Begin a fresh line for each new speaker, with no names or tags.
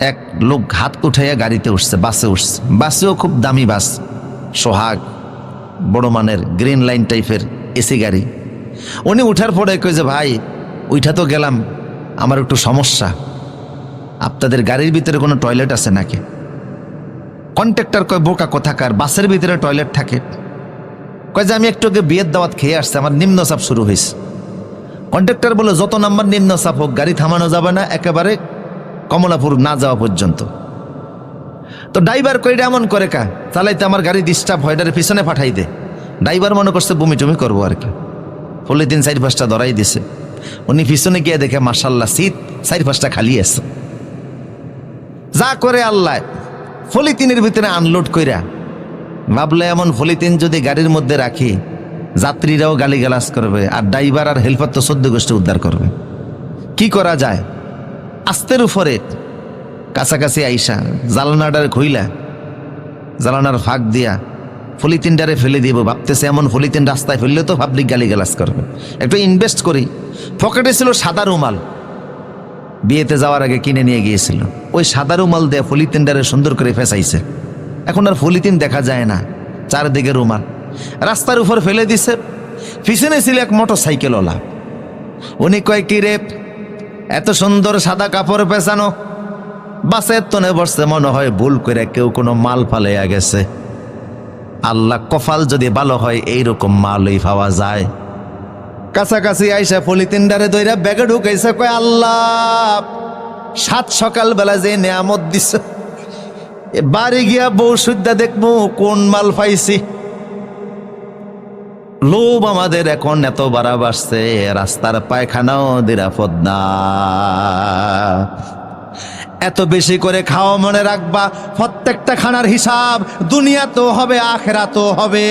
এক লোক হাত উঠাইয়া গাড়িতে উঠছে, বাসে উঠছে। বাসেও খুব দামি বাস, সোহাগ, বড় মানের গ্রিন লাইন টাইপের এসি গাড়ি। উনি উঠার পরে কই যে, ভাই উঠা তো গেলাম, আমার একটু সমস্যা। আপনাদের গাড়ির ভিতরে কোনো টয়লেট আছে নাকি? কন্ট্রাক্টর কয়, বোকা কোথাকার, বাসের ভিতরে টয়লেট থাকে। কয় যে, আমি একটু আগে বিয়ের দাওয়াত খেয়ে আসছে, আমার নিম্নচাপ শুরু হয়েছে কন্ট্রাক্টর বলে, যত নাম্বার নিম্নচাপ হোক, গাড়ি থামানো যাবে না, একেবারে কমলাপুর না যাওয়া পর্যন্ত। তো ড্রাইভার কইটা এমন করে কা, চালাইতে আমার গাড়ি ডিস্টার্ব হয়, এটারে পিছনে পাঠাই দে। ড্রাইভার মনে করছে বমি টুমি করব আর কি। ফলে তিন চারি পাঁচটা ধরাই দিছে। উনি পিছনে গিয়ে দেখে মার্শাল্লাহ সিট চারি পাঁচটা খালি আছে। যা করে আল্লাহ ফলিতিনের ভিতরে আনলোড কইরা। ভাবলে এমন ফলিতিন যদি গাড়ির মধ্যে রাখি, যাত্রীরাও গালিগালাজ করবে, আর ড্রাইভার আর হেল্পার তো সদ্য গোষ্ঠী উদ্ধার করবে। কি করা যায়? আস্তের উপরে। কাছাকাছি আইসা জ্বালানাটারে খইলা জ্বালানার ফাঁক দিয়া ফলিতিনটারে ফেলে দিব। ভাবতেছে এমন ফলিতিন রাস্তায় ফেললে তো পাবলিক গালিগালাজ করবে। একটু ইনভেস্ট করি। পকেটে ছিল সাদা রুমাল। বিয়েতে যাওয়ার আগে কিনে নিয়ে গিয়েছিল। ওই সাদা রুমাল দিয়ে ফলিতিনটারে সুন্দর করে ফেসাইছে। এখন আর ফলিতিন দেখা যায় না, চারদিকে রুমাল। রাস্তার উপর ফেলে দিছে। পিছনে ছিল এক মোটর সাইকেলওয়ালা উনি কয়েকটি কি রে এত সুন্দর সাদা কাপড় পেঁচানো বাসের তনে বসছে মনে হয় ভুল করে কেউ কোনো মাল ফালাইয়া গেছে। আল্লাহ কফাল যদি ভালো হয়, এইরকম মালই পাওয়া যায়। কাছাকাছি আইসা পলিতিনডারে দইরা ব্যাগে ঢুকাইছে, কয়, আল্লাহ, সাত সকাল বেলা যে নেয়ামত দিছ বাড়ি গিয়া বউ সুদ্ধা দেখব কোন মাল পাইছি। লোভ আমাদের এখন এত বাড়া বাড়ছে, রাস্তার পায়খানাও নিরাপদ না। এত বেশি করে খাওয়া মনে রাখবা, প্রত্যেকটা খানার হিসাব দুনিয়া তো হবে আখেরা তো হবে।